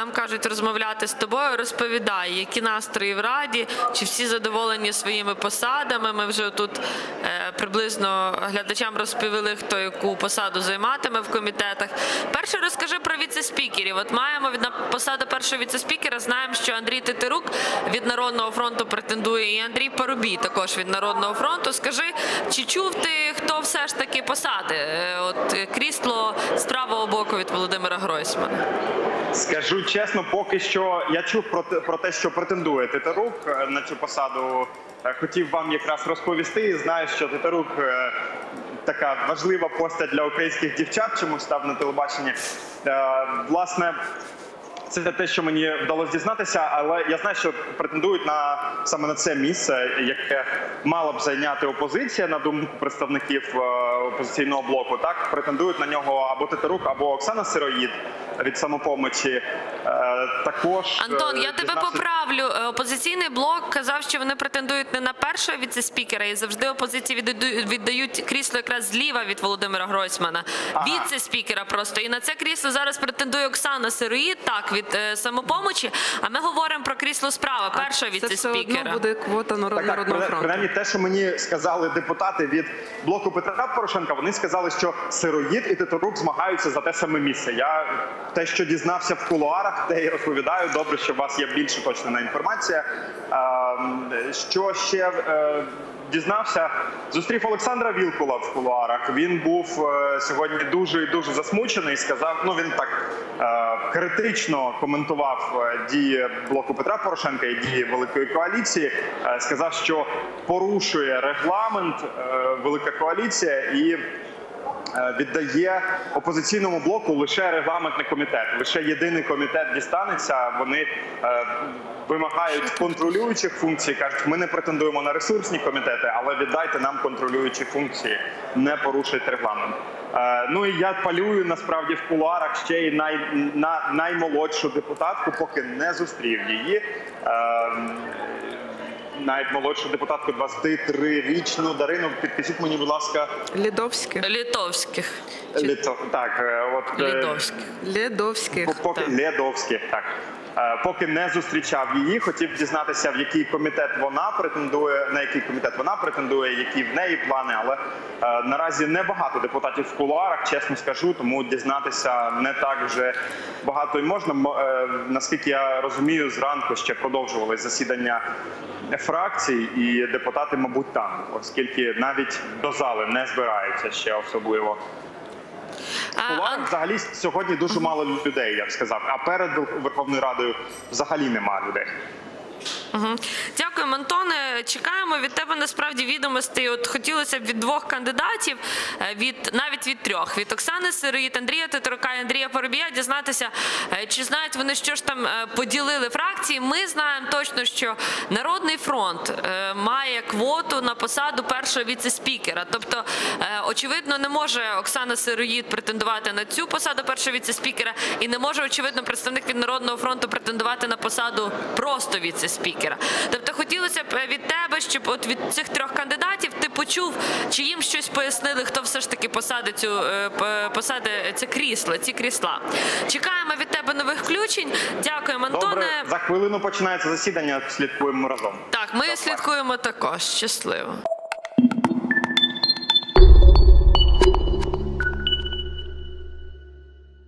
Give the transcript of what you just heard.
Нам кажуть розмовляти з тобою. Розповідай, які настрої в раді, чи всі задоволені своїми посадами. Ми вже тут е, приблизно глядачам розповіли, хто яку посаду займатиме в комітетах. Перше розкажи про віце-спікерів. От маємо від посаду першого віце-спікера. Знаємо, що Андрій Титерук від Народного фронту претендує, і Андрій Парубій також від Народного фронту. Скажи, чи чув ти, хто все ж таки посади? Е, От е, крісло з правого боку від Володимира Гройсмана. Скажу чесно, поки що я чув про те, про те, що претендує Титарук е, на цю посаду. Е, Хотів вам якраз розповісти. Знаю, що Титарук е, така важлива постать для українських дівчат, чомусь став на телебаченні. Власне, це те, що мені вдалося дізнатися, але я знаю, що претендують на саме на це місце, яке мала б зайняти опозиція на думку представників опозиційного блоку. Так претендують на нього або Титарук, або Оксана Сироїд від самопомочі. Е, Також Антон, е, я тебе поправлю. Е, Опозиційний блок казав, що вони претендують не на першого віце-спікера, і завжди опозиції віддають- крісло якраз зліва від Володимира Гройсмана. Ага. Віце-спікера просто. І на це крісло зараз претендує Оксана Сироїд, так, від е, самопомочі. А ми говоримо про крісло справа, першого Це все одно віце-спікера. буде квота народ- Так, так, народного фронту. принаймні те, що мені сказали депутати від блоку Петра Порошенка, вони сказали, що Сироїд і титорук змагаються за те саме місце. Я те, що дізнався в кулуарах, те й розповідаю. Добре, що у вас є більш точна інформація. Ем, Що ще е, дізнався? Зустрів Олександра Вілкула в кулуарах. Він був е, сьогодні дуже дуже засмучений. Сказав, ну він так е, критично коментував е, дії блоку Петра Порошенка і дії великої коаліції. Е, Сказав, що порушує регламент е, велика коаліція і. Е, Віддає опозиційному блоку лише регламентний комітет. Лише єдиний комітет дістанеться. Вони е, вимагають контролюючих функцій. кажуть, ми не претендуємо на ресурсні комітети, але віддайте нам контролюючі функції, не порушуйте регламент. Е, ну і я палюю насправді в кулуарах ще й най, на наймолодшу депутатку, поки не зустрів її. Е, Наймолодшу депутатку 23-річну Дарину. Підпишіть мені, будь ласка, Лідовських. Літовських. літо. Так, е, от е, Літовських. Лідовських. По- Поки Так. Ледовських, так. Е, Поки не зустрічав її, хотів дізнатися, в який комітет вона претендує, на який комітет вона претендує, які в неї плани. Але е, наразі небагато депутатів в кулуарах, чесно скажу, тому дізнатися не так вже багато й можна. Е, Наскільки я розумію, зранку ще продовжувалися засідання фракцій, і депутати, мабуть, там, оскільки навіть до зали не збираються ще особливо. Ан- взагалі сьогодні дуже мало людей, я б сказав. А перед Верховною Радою взагалі нема людей. Дякуємо, Антоне. Чекаємо від тебе насправді відомостей. От хотілося б від двох кандидатів, е, від навіть від трьох: від Оксани Сироїд, Андрія Титарука і Андрія Поробія дізнатися, е, чи знають вони, що ж там е, поділили фракції. Ми знаємо точно, що Народний фронт має квоту на посаду першого віце-спікера. Тобто, очевидно, не може Оксана Сироїд претендувати на цю посаду першого віце-спікера, і не може, очевидно, представник від Народного фронту претендувати на посаду просто віце-спікера. Тобто хотілося б від тебе, щоб от від цих трьох кандидатів ти почув, чи їм щось пояснили, хто все ж таки посадить цю е, посади це крісло, ці крісла. Чекаємо від тебе нових включень. Дякуємо, Антоне. Добре, за хвилину починається засідання. Слідкуємо разом. Так, ми слідкуємо також. Щасливо.